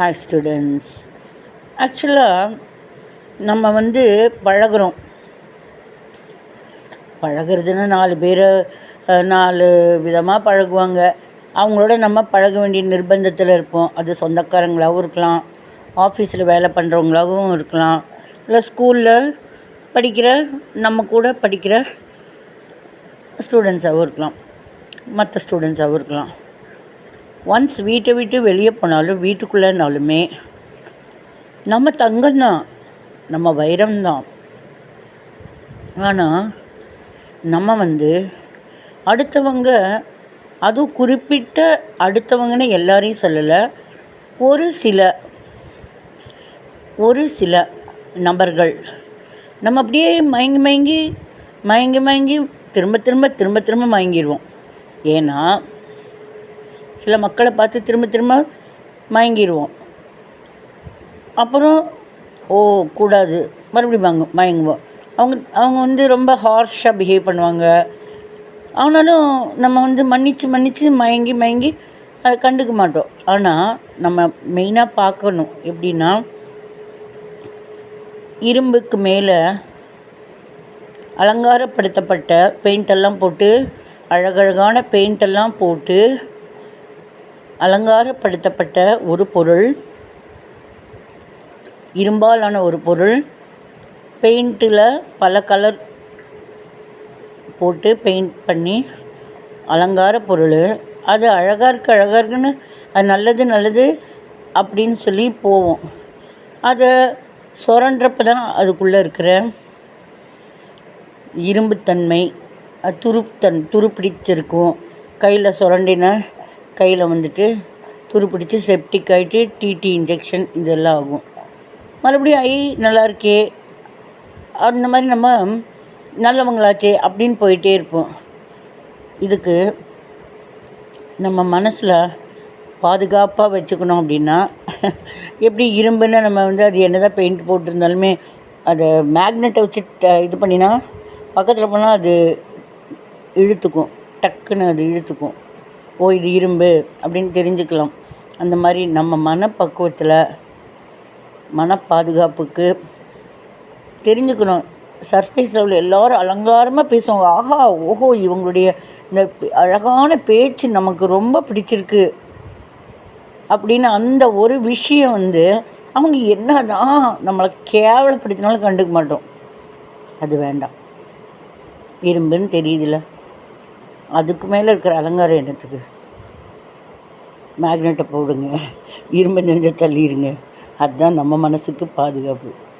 Hi students ஆக்சுவலாக நம்ம வந்து பழகுறோம். பழகுறதுன்னா நாலு பேர் நாலு விதமாக பழகுவாங்க. அவங்களோட நம்ம பழக வேண்டிய நிர்பந்தத்தில் இருப்போம். அது சொந்தக்காரங்களாகவும் இருக்கலாம். ஆஃபீஸில் வேலை பண்ணுறவங்களாகவும் இருக்கலாம். இல்லை ஸ்கூலில் படிக்கிற நம்ம கூட படிக்கிற ஸ்டூடெண்ட்ஸாகவும் இருக்கலாம். மற்ற ஸ்டூடெண்ட்ஸாகவும் இருக்கலாம். ஒன்ஸ் வீட்டை விட்டு வெளியே போனாலும் வீட்டுக்குள்ளேனாலுமே நம்ம தங்கம்தான் நம்ம வைரம்தான். ஆனால் நம்ம வந்து அடுத்தவங்க அதுவும் குறிப்பிட்ட அடுத்தவங்கன்னு எல்லாரையும் சொல்லலை. ஒரு சில ஒரு சில நபர்கள் நம்ம அப்படியே மயங்கி மயங்கி மயங்கி மயங்கி திரும்ப திரும்ப திரும்ப திரும்ப மயங்கிடுவோம் ஏன்னா சில மக்களை பார்த்து திரும்ப திரும்ப மயங்கிடுவோம் அப்புறம் ஓ கூடாது. மறுபடியும் வாங்க மயங்குவோம். அவங்க அவங்க வந்து ரொம்ப ஹார்ஷாக பிஹேவ் பண்ணுவாங்க. ஆனாலும் நம்ம வந்து மன்னித்து மன்னித்து மயங்கி மயங்கி அதை கண்டுக்க மாட்டோம். ஆனால் நம்ம மெயினாக பார்க்கணும். எப்படின்னா இரும்புக்கு மேலே அலங்காரப்படுத்தப்பட்ட பெயிண்டெல்லாம் போட்டு அழகழகான பெயிண்டெல்லாம் போட்டு அலங்காரப்படுத்தப்பட்ட ஒரு பொருள் இரும்பாலான ஒரு பொருள் பெயிண்ட்டில் பல கலர் போட்டு பெயிண்ட் பண்ணி அலங்கார பொருள். அது அழகாக இருக்குது அழகாக இருக்குன்னு அது நல்லது நல்லது அப்படின்னு சொல்லி போவோம். அதை சுரண்டுறப்ப தான் அதுக்குள்ளே இருக்கிற இரும்புத்தன்மை துருத்தன் துருப்பிடிச்சிருக்கும். கையில் சுரண்டின கையில் வந்துட்டு துருப்பிடிச்சு செப்டிக் ஆகிட்டு டிடி இன்ஜெக்ஷன் இதெல்லாம் ஆகும். மறுபடியும் ஐ நல்லா இருக்கே. அந்த மாதிரி நம்ம நல்லவங்களாச்சே அப்படின்னு போயிட்டே இருப்போம். இதுக்கு நம்ம மனசில் பாதுகாப்பாக வச்சுக்கணும் அப்படின்னா எப்படி இரும்புன்னு நம்ம வந்து அது என்ன தான் பெயிண்ட் போட்டிருந்தாலுமே அதை மேக்னெட்டை வச்சு இது பண்ணினா பக்கத்தில் போனால் அது இழுத்துக்கும். டக்குன்னு அது இழுத்துக்கும். ஓ இது இரும்பு அப்படின்னு தெரிஞ்சுக்கலாம். அந்த மாதிரி நம்ம மனப்பக்குவத்தில் மன பாதுகாப்புக்கு தெரிஞ்சுக்கணும். சர்ஃபேஸ் லெவலில் எல்லோரும் அலங்காரமாக பேசுவாங்க. ஆஹா ஓஹோ இவங்களுடைய இந்த அழகான பேச்சு நமக்கு ரொம்ப பிடிச்சிருக்கு. அப்படின்னு அந்த ஒரு விஷயம் வந்து அவங்க என்ன தான் நம்மளை கேவலப்படுத்தினாலும் கண்டுக்க மாட்டோம். அது வேண்டாம். இரும்புன்னு தெரியுதுல்ல. அதுக்கு மேலே இருக்கிற அலங்காரம் என்னத்துக்கு? மேக்னெட்டை போடுங்க. இரும்பு நெஞ்ச தள்ளிடுங்க அதுதான் நம்ம மனசுக்கு பாதுகாப்பு.